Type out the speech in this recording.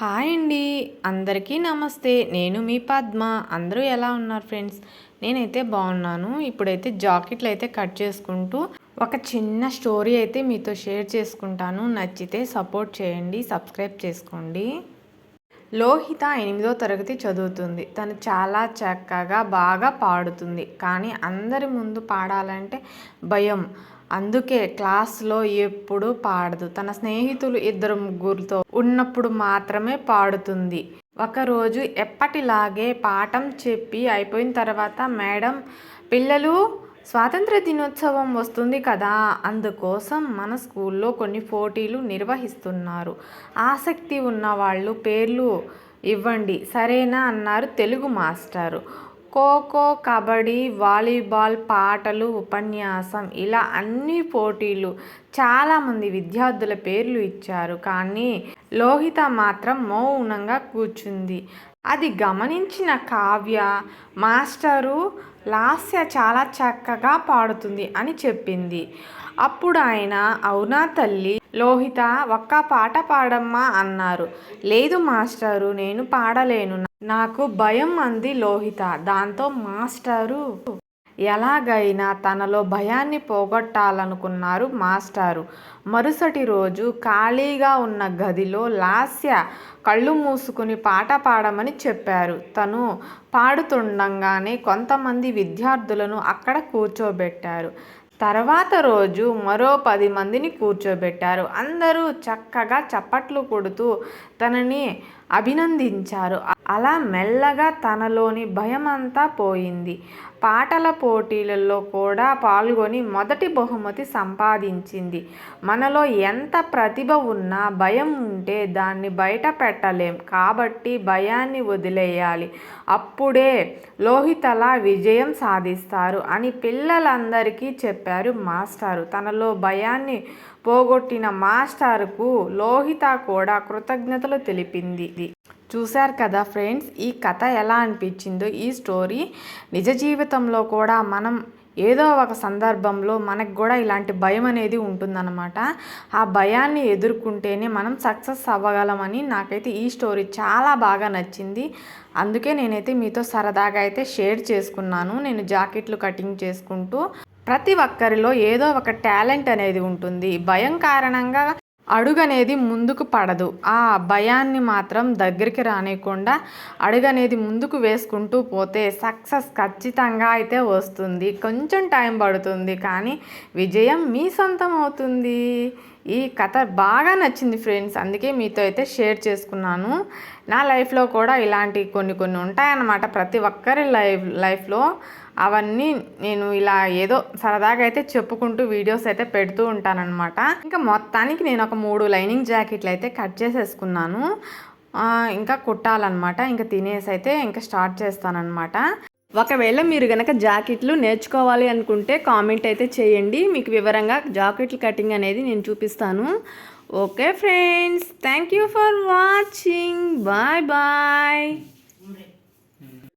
Hi అండి. అందరికీ నమస్తే. నేను మీ పద్మ. అందరూ ఎలా ఉన్నారు ఫ్రెండ్స్? నేనైతే బాగున్నాను. ఇప్పుడైతే జాకెట్లు అయితే కట్ చేసుకుంటూ ఒక చిన్న స్టోరీ అయితే మీతో షేర్ చేసుకుంటాను. నచ్చితే సపోర్ట్ చేయండి సబ్స్క్రైబ్ చేసుకోండి. లోహిత ఎనిమిదో తరగతి చదువుతుంది. తను చాలా చక్కగా బాగా పాడుతుంది. కానీ అందరి ముందు పాడాలంటే భయం. అందుకే క్లాస్లో ఎప్పుడు పాడదు. తన స్నేహితులు ఇద్దరు ముగ్గురుతో ఉన్నప్పుడు మాత్రమే పాడుతుంది. ఒకరోజు ఎప్పటిలాగే పాఠం చెప్పి అయిపోయిన తర్వాత మేడం పిల్లలు స్వాతంత్ర దినోత్సవం వస్తుంది కదా! అందుకోసం మన స్కూల్లో కొన్ని పోటీలు నిర్వహిస్తున్నారు. ఆసక్తి ఉన్న వాళ్ళు పేర్లు ఇవ్వండి. సరేనా? అన్నారు తెలుగు మాస్టారు. ఖోఖో కబడ్డీ వాలీబాల్ పాటలు ఉపన్యాసం ఇలా అన్ని పోటీలు చాలామంది విద్యార్థుల పేర్లు ఇచ్చారు. కానీ లోహిత మాత్రం మౌనంగా కూర్చుంది. అది గమనించిన కావ్య మాస్టరు లాస్య చాలా చక్కగా పాడుతుంది అని చెప్పింది. అప్పుడు ఆయన అవునా తల్లి? లోహిత ఒక్క పాట పాడమ్మా అన్నారు. లేదు మాస్టరు నేను పాడలేను. నాకు భయం అంది లోహిత. దాంతో మాస్టరు ఎలాగైనా తనలో భయాన్ని పోగొట్టాలనుకున్నారు మాస్టారు. మరుసటి రోజు ఖాళీగా ఉన్న గదిలో లాస్య కళ్ళు మూసుకుని పాట పాడమని చెప్పారు. తను పాడుతుండగానే కొంతమంది విద్యార్థులను అక్కడ కూర్చోబెట్టారు. తర్వాత రోజు మరో పది మందిని కూర్చోబెట్టారు. అందరూ చక్కగా చప్పట్లు కొడుతూ తనని అభినందించారు. అలా మెల్లగా తనలోని భయమంతా పోయింది. పాటల పోటీలలో కూడా పాల్గొని మొదటి బహుమతి సంపాదించింది. మనలో ఎంత ప్రతిభ ఉన్నా భయం ఉంటే దాన్ని బయట పెట్టలేం. కాబట్టి భయాన్ని వదిలేయాలి. అప్పుడే లోహితలా విజయం సాధిస్తారు అని పిల్లలందరికీ చెప్పారు మాస్టారు. తనలో భయాన్ని పోగొట్టిన మాస్టారుకు లోహిత కూడా కృతజ్ఞతలు తెలిపింది. చూశారు కదా ఫ్రెండ్స్ ఈ కథ ఎలా అనిపించిందో ఈ స్టోరీ నిజ జీవితంలో కూడా మనం ఏదో ఒక సందర్భంలో మనకు కూడా ఇలాంటి భయం అనేది ఉంటుందన్నమాట. ఆ భయాన్ని ఎదుర్కొంటేనే మనం సక్సెస్ అవ్వగలమని నాకైతే ఈ స్టోరీ చాలా బాగా నచ్చింది. అందుకే నేనైతే మీతో సరదాగా అయితే షేర్ చేసుకున్నాను. నేను జాకెట్లు కటింగ్ చేసుకుంటూ ప్రతి ఒక్కరిలో ఏదో ఒక టాలెంట్ అనేది ఉంటుంది. భయం కారణంగా అడుగు అనేది ముందుకు పడదు. ఆ భయాన్ని మాత్రం దగ్గరికి రానియకుండా అడుగు అనేది ముందుకు వేసుకుంటూ పోతే సక్సెస్ ఖచ్చితంగా అయితే వస్తుంది. కొంచెం టైం పడుతుంది కానీ విజయం మీ సొంతం అవుతుంది. ఈ కథ బాగా నచ్చింది ఫ్రెండ్స్. అందుకే మీతో అయితే షేర్ చేసుకున్నాను. నా లైఫ్లో కూడా ఇలాంటి కొన్ని కొన్ని ఉంటాయన్నమాట. ప్రతి ఒక్కరి లైఫ్ లైఫ్లో అవన్నీ నేను ఇలా ఏదో సరదాగా అయితే చెప్పుకుంటూ వీడియోస్ అయితే పెడుతూ ఉంటానన్నమాట. ఇంకా మొత్తానికి నేను ఒక మూడు లైనింగ్ జాకెట్లు అయితే కట్ చేసేసుకున్నాను. ఇంకా కుట్టాలన్నమాట. ఇంకా తినేసి అయితే ఇంకా స్టార్ట్ చేస్తానన్నమాట. ఒకవేళ మీరు కనుక జాకెట్లు నేర్చుకోవాలి అనుకుంటే కామెంట్ అయితే చేయండి. మీకు వివరంగా జాకెట్లు కటింగ్ అనేది నేను చూపిస్తాను. Okay friends thank you for watching. Bye bye.